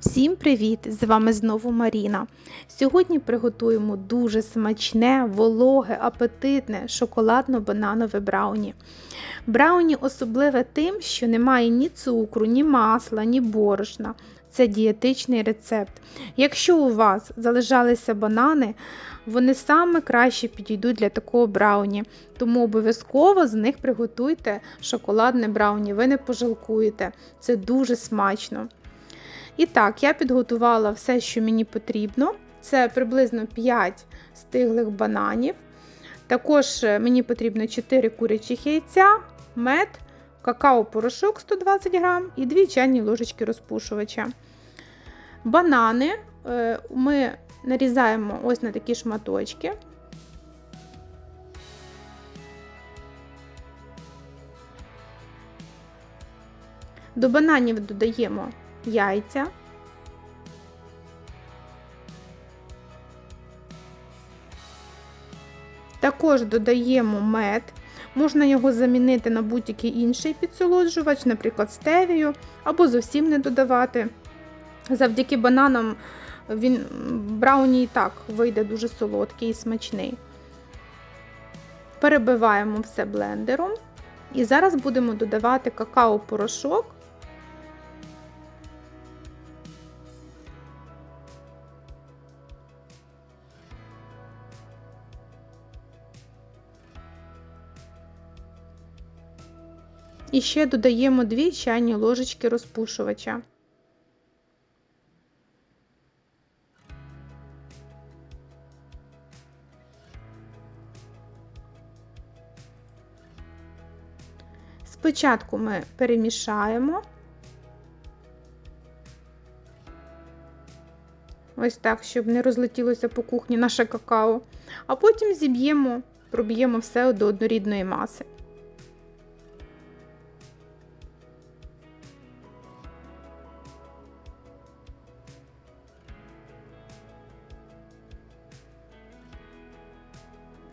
Всім привіт! З вами знову Маріна. Сьогодні приготуємо дуже смачне, вологе, апетитне шоколадно-бананове брауні. Брауні особливе тим, що немає ні цукру, ні масла, ні борошна. Це дієтичний рецепт. Якщо у вас залишалися банани, вони саме краще підійдуть для такого брауні, тому обов'язково з них приготуйте шоколадне брауні, ви не пожалкуєте. Це дуже смачно. І так, я підготувала все, що мені потрібно. Це приблизно 5 стиглих бананів. Також е, мені потрібно 4 курячих яйця, мед, какао-порошок 120 г і 2 чайні ложечки розпушувача. Банани е, ми нарізаємо ось на такі шматочки. До бананів додаємо яйця. Також додаємо мед. Можна його замінити на будь-який інший підсолоджувач, наприклад, стевію, або зовсім не додавати. Завдяки бананам він брауні і так вийде дуже солодкий і смачний. Перебиваємо все блендером. І зараз будемо додавати какао-порошок І ще додаємо 2 чайні ложечки розпушувача. Спочатку ми перемішаємо. Ось так, щоб не розлетілося по кухні наше какао, а потім зіб'ємо, проб'ємо все до однорідної маси.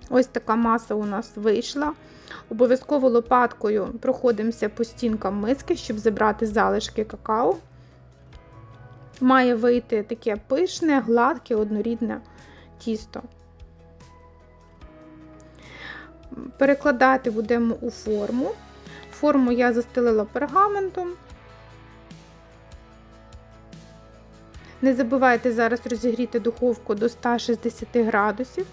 Ось така маса у нас вийшла. Обов'язково лопаткою проходимося по стінкам миски, щоб забрати залишки какао. Має вийти таке пишне, гладке, однорідне тісто. Перекладати будемо у форму. Форму я застелила пергаментом. Не забувайте зараз розігріти духовку до 160 градусів.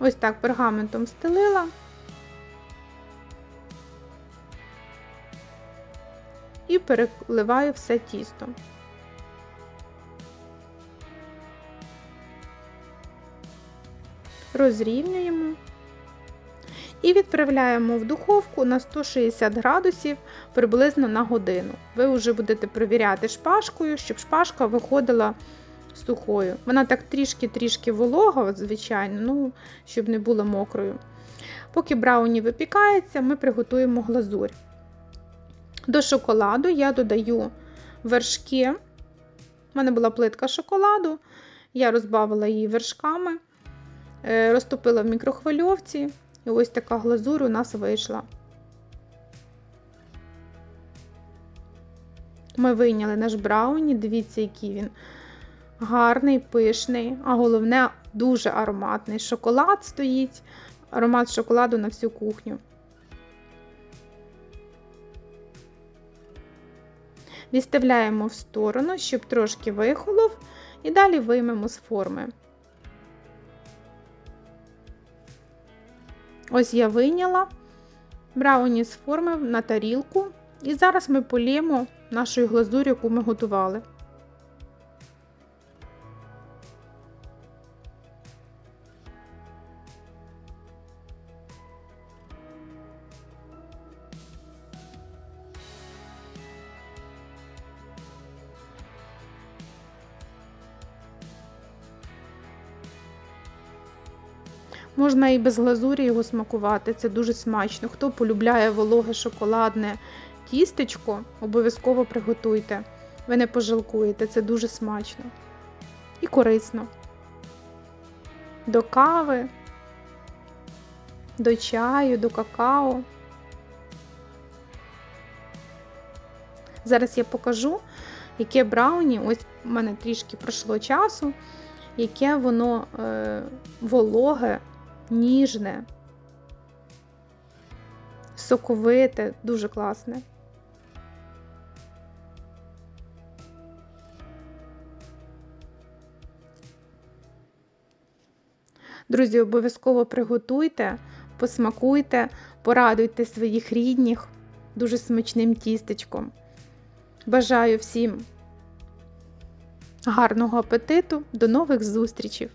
Ось так пергаментом стелила. І переливаю все тісто. Розрівнюємо і відправляємо в духовку на 160 градусів приблизно на годину. Ви вже будете перевіряти шпажкою, щоб шпажка виходила сухою. Вона так трішки-трішки волога, звичайно, ну, щоб не була мокрою. Поки брауні випікається, ми приготуємо глазурь. До шоколаду я додаю вершки. У мене була плитка шоколаду, я розбавила її вершками, е, розтопила в мікрохвильовці, і ось така глазур у нас вийшла. Ми вийняли наш брауні, дивіться, який він гарний, пишний, а головне, дуже ароматний. Шоколад стоїть, аромат шоколаду на всю кухню. Відставляємо в сторону, щоб трошки вихолов, і далі виймемо з форми. Ось я вийняла брауні з форми на тарілку, і зараз ми поліємо нашу глазурь, яку ми готували. Можна і без глазурі його смакувати, це дуже смачно. Хто полюбляє вологе шоколадне тістечко, обов'язково приготуйте. Ви не пожалкуєте, це дуже смачно і корисно. До кави, до чаю, до какао. Зараз я покажу, яке брауні, ось в мене трішки пройшло часу, яке воно е, вологе, ніжне, соковите, дуже класне. Друзі, обов'язково приготуйте, посмакуйте, порадуйте своїх рідних дуже смачним тістечком. Бажаю всім гарного апетиту, до нових зустрічей!